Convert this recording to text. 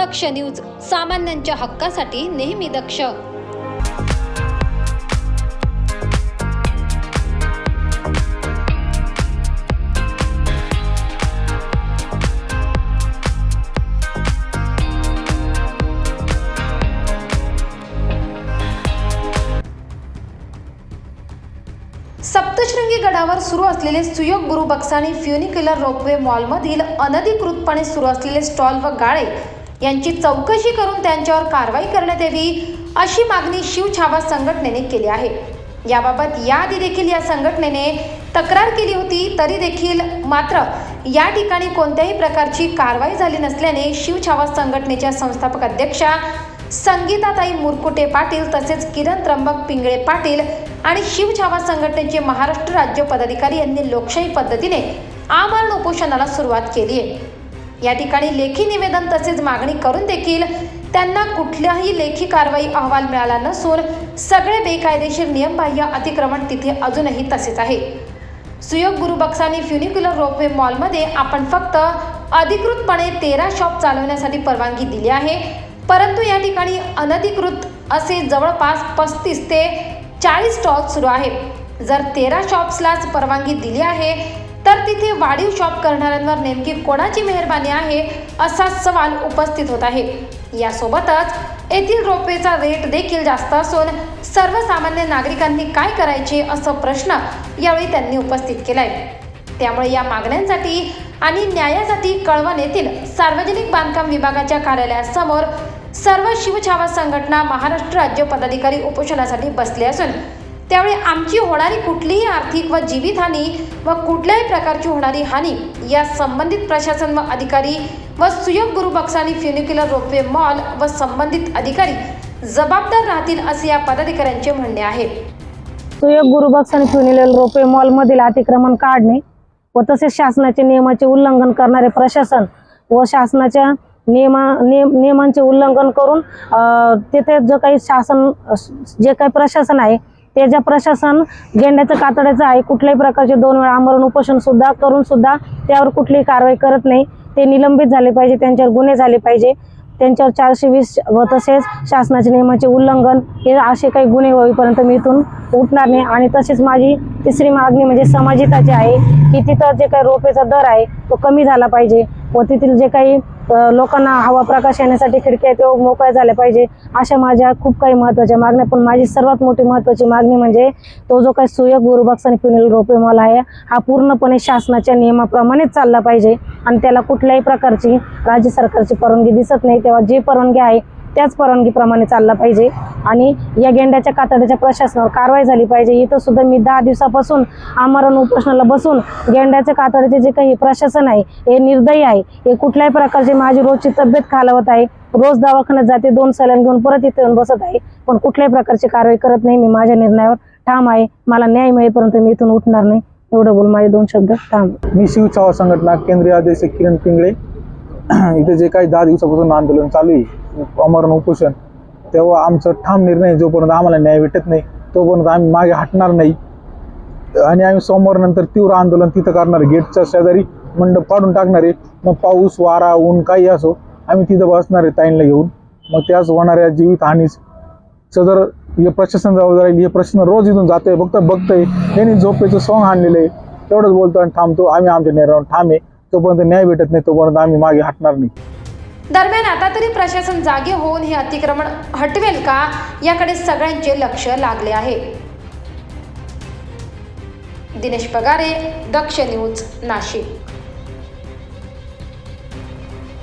दक्ष news सामान्यांच्या हक्कासाठी नेहमी दक्ष. सप्तशृंगी गडावर सुरू असलेले सुयोग गुरु बक्सानी फ्युनिक्युलर रोपवे मॉलमधील अनधिकृतपणे सुरू असलेले स्टॉल व गाळे यांची चौकशी करून त्यांच्यावर कारवाई करण्यात यावी अशी मागणी शिवछावा संघटनेने केली आहे. याबाबत याआधी देखील या संघटनेने तक्रार केली होती तरी देखील मात्र या ठिकाणी कोणत्याही प्रकारची कारवाई झाली नसल्याने शिवछावा संघटनेच्या संस्थापक अध्यक्षा संगीताताई मुरकुटे पाटील तसेच किरण त्र्यंबक पिंगळे पाटील आणि शिवछावा संघटनेचे महाराष्ट्र राज्य पदाधिकारी यांनी लोकशाही पद्धतीने आमरण उपोषणाला सुरुवात केली आहे. या ठिकाणी लेखी निवेदन तसेच मागणी करून देखील त्यांना कुठल्याही लेखी कारवाई अहवाल मिळाला नसून सगळे बेकायदेशीर नियमबाह्य अतिक्रमण तिथे अजूनही तसेच आहे. सुयोग गुरु बक्सानी फ्युनिक्युलर रोपवे मॉलमध्ये आपण फक्त अधिकृतपणे तेरा शॉप चालवण्यासाठी परवानगी दिली आहे. परंतु या ठिकाणी अनधिकृत असे जवळपास पस्तीस ते चाळीस स्टॉल सुरू आहेत. जर तेरा शॉप्सलाच परवानगी दिली आहे तर तिथे वाढीव शॉप करणाऱ्यांवर नेमकी कोणाची मेहरबानी आहे असा सवाल उपस्थित होत आहे. यासोबतच येथील रोपवेचा रेट देखील जास्त असून सर्वसामान्य नागरिकांनी काय करायचे असं प्रश्न यावेळी त्यांनी उपस्थित केलाय. त्यामुळे या मागण्यांसाठी आणि न्यायासाठी कळवण येथील सार्वजनिक बांधकाम विभागाच्या कार्यालयासमोर सर्व शिवछावा संघटना महाराष्ट्र राज्य पदाधिकारी उपोषणासाठी बसले असून त्यावेळी आमची होणारी कुठलीही आर्थिक व जीवितहानी व कुठल्याही प्रकारची होणारी हानी या संबंधित प्रशासन व अधिकारी व सुयोग गुरु बक्सानी फ्युनिक्युलर रोपवे मॉल व संबंधित अधिकारी जबाबदार राहतील असे या पदाधिकाऱ्यांचे म्हणणे आहे. सुयोग गुरुबक्स आणि रोपवे रोपे मॉलमधील अतिक्रमण काढणे व तसेच शासनाचे नियमाचे उल्लंघन करणारे प्रशासन व शासनाच्या नियमा नियम नियमांचे उल्लंघन करून तेथे तिथे जो काही शासन जे काही प्रशासन आहे त्याच्या प्रशासन गेंड्याचं कातड्याचं आहे. कुठल्याही प्रकारचे दोन वेळा आमरण उपोषण सुद्धा करून सुद्धा त्यावर कुठलीही कारवाई करत नाही. ते निलंबित झाले पाहिजे त्यांच्यावर गुन्हे झाले पाहिजे. त्यांच्यावर चारशे वीस व तसेच शासनाचे नियमाचे उल्लंघन हे असे काही गुन्हे होईपर्यंत मी इथून उठणार नाही. आणि तसेच माझी तिसरी मागणी म्हणजे समाजिताची आहे की तिथं जे काही रोपेचा दर आहे तो कमी झाला पाहिजे. व तेथील जे काही लोकांना हवा प्रकाश येण्यासाठी खिडक्या ते मोकळ्या झाल्या पाहिजे अशा माझ्या खूप काही महत्त्वाच्या मागण्या पण माझी सर्वात मोठी महत्त्वाची मागणी म्हणजे तो जो काही सुयोग गुरुबक्स आणि पिनेल रोपे मॉल आहे हा पूर्णपणे शासनाच्या नियमाप्रमाणेच चालला पाहिजे. आणि त्याला कुठल्याही प्रकारची राज्य सरकारची परवानगी दिसत नाही. तेव्हा जी परवानगी आहे त्याच परवानगीप्रमाणे चालला पाहिजे. आणि या गेंड्याच्या कातड्याच्या प्रशासनावर कारवाई झाली पाहिजे. इथं सुद्धा मी दहा दिवसापासून आमरण उपोषणाला बसून गेंड्याच्या कातड्याचे जे काही प्रशासन आहे हे निर्दयी आहे. हे कुठल्याही प्रकारची माझी रोजची तब्येत खालावत आहे. रोज दवाखान्यात जाते दोन सल्यान घेऊन परत इथे येऊन बसत आहे. पण कुठल्याही प्रकारची कारवाई करत नाही. मी माझ्या निर्णयावर ठाम आहे. मला न्याय मिळेपर्यंत मी इथून उठणार नाही. एवढं बोल माझे दोन शब्द ठाम. मी शिवछावा संघटना केंद्रीय अध्यक्ष किरण पिंगळे. इथे जे काही दहा दिवसापासून आंदोलन चालू आहे अमरण उपोषण तेव्हा आमचं ठाम निर्णय जोपर्यंत आम्हाला न्याय भेटत नाही तोपर्यंत आम्ही मागे हटणार नाही. आणि आम्ही सोमवारनंतर तीव्र आंदोलन तिथं करणार. गेटच्या शेजारी मंडप काढून टाकणार आहे. मग पाऊस वारा ऊन काही असो आम्ही तिथं बसणार आहे ताईंला घेऊन. मग त्याच होणाऱ्या जीवित हानीच सदर हे प्रशासन जबाबदार राहील हे प्रश्न रोज इथून जातोय फक्त बघतोय. त्यांनी झोपेचं सॉंग आणलेलं आहे तेवढंच बोलतो आणि थांबतो. आम्ही आमच्या निर्णयावर ठाम आहे. तोपर्यंत न्याय भेटत नाही तोपर्यंत आम्ही मागे हटणार नाही. दरम्यान आता तरी प्रशासन जागे होऊन हे अतिक्रमण हटवेल का? याकडे सगळ्यांचे लक्ष लागले आहे. दिनेश पगारे दक्ष न्यूज नाशिक.